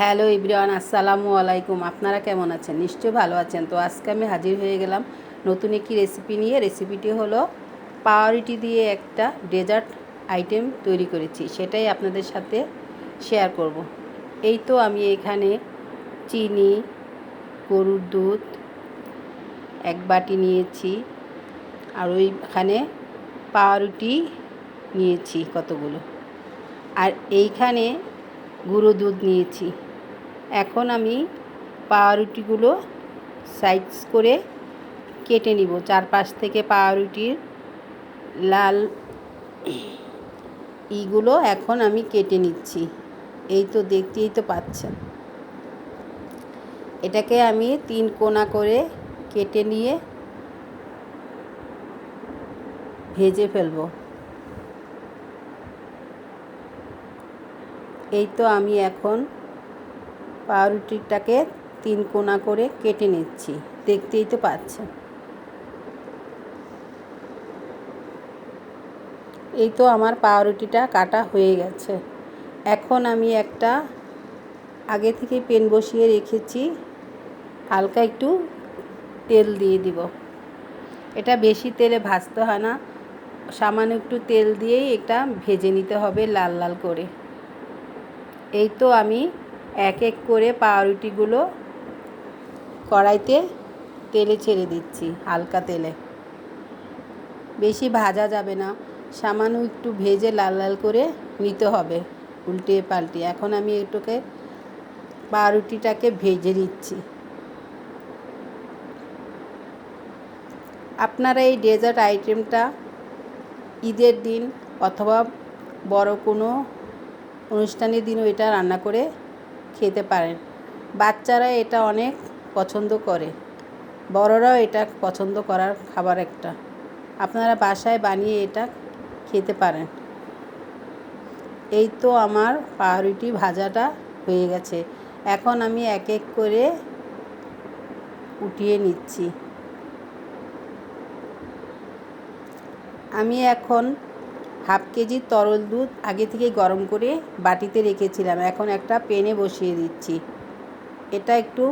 Hello ইব্রিয়ান আসসালামু আলাইকুম। আপনারা কেমন আছেন? নিশ্চয়ই ভালো আছেন। তো আজকে আমি হাজির হয়ে গেলাম নতুন একটি রেসিপি নিয়ে। রেসিপিটি হলো পাউরুটি দিয়ে একটা ডেজার্ট আইটেম তৈরি করেছি। সেটাই আপনাদের সাথে শেয়ার করব। এই তো আমি এখানে চিনি, গরুর দুধ, এক বাটি নিয়েছি, আর ওইখানে পাউরুটি নিয়েছি কতগুলো। আর এইখানে গুঁড়ো দুধ নিয়েছি। এখন আমি পাউরুটিগুলো সাইজ করে কেটে নিব। চারপাশ থেকে পাউরুটির লাল ইগুলো এখন আমি কেটে নিচ্ছি। এই তো দেখতেই তো পাচ্ছেন। এটাকে আমি তিন কোনা করে কেটে নিয়ে ভেজে ফেলব। এই তো আমি এখন পাউরুটিটাকে তিন কোনা করে কেটে নিচ্ছি। দেখতেই তো পাচ্ছেন। এই তো আমার পাউরুটিটা কাটা হয়ে গেছে। এখন আমি একটা আগে থেকে পেন বসিয়ে রেখেছি। হালকা একটু তেল দিয়ে দিব। এটা বেশি তেলে ভাজতে হয় না। সামান্য একটু তেল দিয়েই এটা ভেজে নিতে হবে লাল লাল করে। এই তো আমি এক এক করে পাউরুটিগুলো কড়াইতে তেলে ছেড়ে দিচ্ছি, হালকা তেলে। বেশি ভাজা যাবে না, সামান্য একটু ভেজে লাল লাল করে নিতে হবে, উল্টে পাল্টে। এখন আমি এটুকে পাউরুটিটাকে ভেজে নিচ্ছি। আপনারা এই ডেজার্ট আইটেমটা ঈদের দিন অথবা বড় কোনো অনুষ্ঠানের দিনও এটা রান্না করে খেতে পারেন। বাচ্চারা এটা অনেক পছন্দ করে। বড়রাও এটা পছন্দ করার খাবার একটা। আপনারা বাসায় বানিয়ে এটা খেতে পারেন। এই তো আমার পাউরুটি ভাজাটা হয়ে গেছে। এখন আমি এক এক করে উঠিয়ে নিচ্ছি। আমি এখন হাফ কেজি তরল দুধ আগে থেকে গরম করে বাটিতে রেখেছিলাম। এখন একটা পেনে বসিয়ে দিচ্ছি। এটা একটু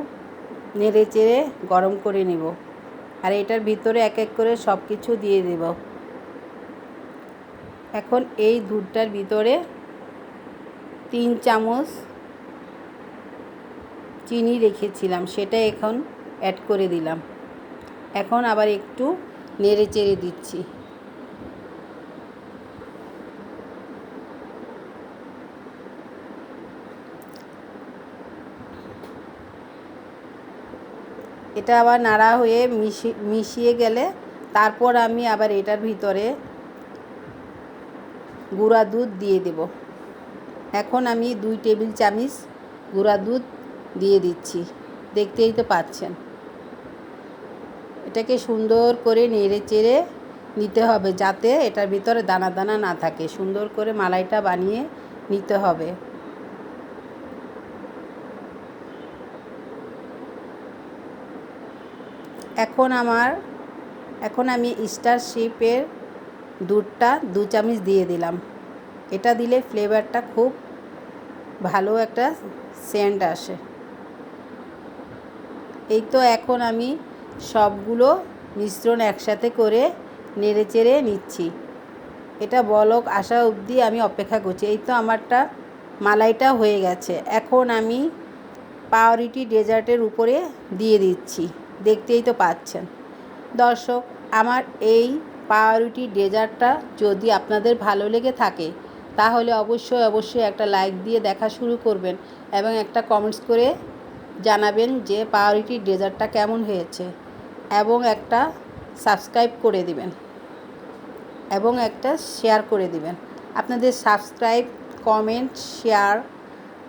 নেড়ে চেড়ে গরম করে নেব। আর এটার ভিতরে এক এক করে সব কিছু দিয়ে দেব। এখন এই দুধটার ভিতরে তিন চামচ চিনি রেখেছিলাম। সেটা এখন অ্যাড করে দিলাম। এখন আবার একটু নেড়ে চেড়ে দিচ্ছি। এটা আবার নাড়া হয়ে মিশি, মিশিয়ে গেলে তারপর আমি আবার এটার ভিতরে গুঁড়া দুধ দিয়ে দেব। এখন আমি দুই টেবিল চামচ গুঁড়া দুধ দিয়ে দিচ্ছি। দেখতেই তো পাচ্ছেন। এটাকে সুন্দর করে নেড়ে চেড়ে নিতে হবে যাতে এটার ভিতরে দানা দানা না থাকে। সুন্দর করে মালাইটা বানিয়ে নিতে হবে। এখন আমার, এখন আমি স্টার শিপের দুধটা, দু চামচ দিয়ে দিলাম। এটা দিলে ফ্লেভারটা খুব ভালো একটা সেন্ট আসে। এই তো এখন আমি সবগুলো মিশ্রণ একসাথে করে নেড়ে চেড়ে নিচ্ছি। এটা বলক আসা অবধি আমি অপেক্ষা করছি। এই তো আমারটা মালাইটা হয়ে গেছে। এখন আমি পাউরিটি ডেজার্টের উপরে দিয়ে দিচ্ছি। দেখতেই তো পাচ্ছেন। দর্শক, আমার এই পাউরুটি ডেজার্টটা যদি আপনাদের ভালো লেগে থাকে, তাহলে অবশ্যই অবশ্যই একটা লাইক দিয়ে দেখা শুরু করবেন এবং একটা কমেন্টস করে জানাবেন যে পাউরুটি ডেজার্টটা কেমন হয়েছে এবং একটা সাবস্ক্রাইব করে দিবেন এবং একটা শেয়ার করে দিবেন। আপনাদের সাবস্ক্রাইব, কমেন্ট, শেয়ার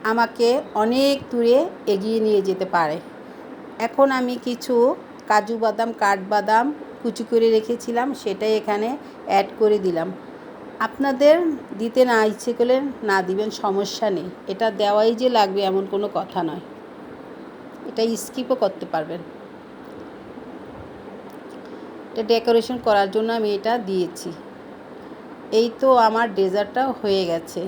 আমাকে অনেক দূরে এগিয়ে নিয়ে যেতে পারে। এখন আমি কিছু কাজু বাদাম কাঠবাদাম কুচি করে রেখেছিলাম, সেটাই এখানে অ্যাড করে দিলাম। আপনাদের দিতে না ইচ্ছে করলে না দিবেন, সমস্যা নেই। এটা দেওয়াই যে লাগবে এমন কোনো কথা নয়। এটা স্কিপও করতে পারবেন। এটা ডেকোরেশন করার জন্য আমি এটা দিয়েছি। এই তো আমার ডেজার্টটা হয়ে গেছে।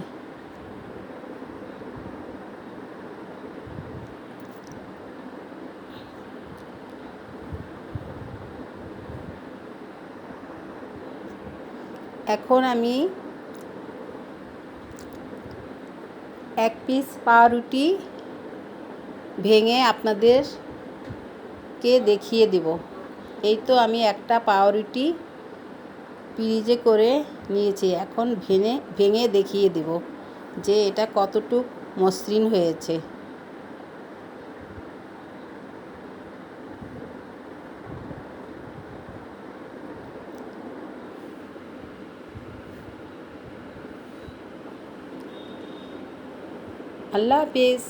এখন আমি এক পিস পাউরুটি ভেঙে আপনাদেরকে দেখিয়ে দেব। এই তো আমি একটা পাউরুটি ফ্রিজে করে নিয়েছি। এখন ভেঙে ভেঙে দেখিয়ে দেব যে এটা কতটুক মসৃণ হয়েছে। আল্লাহ হাফিজ।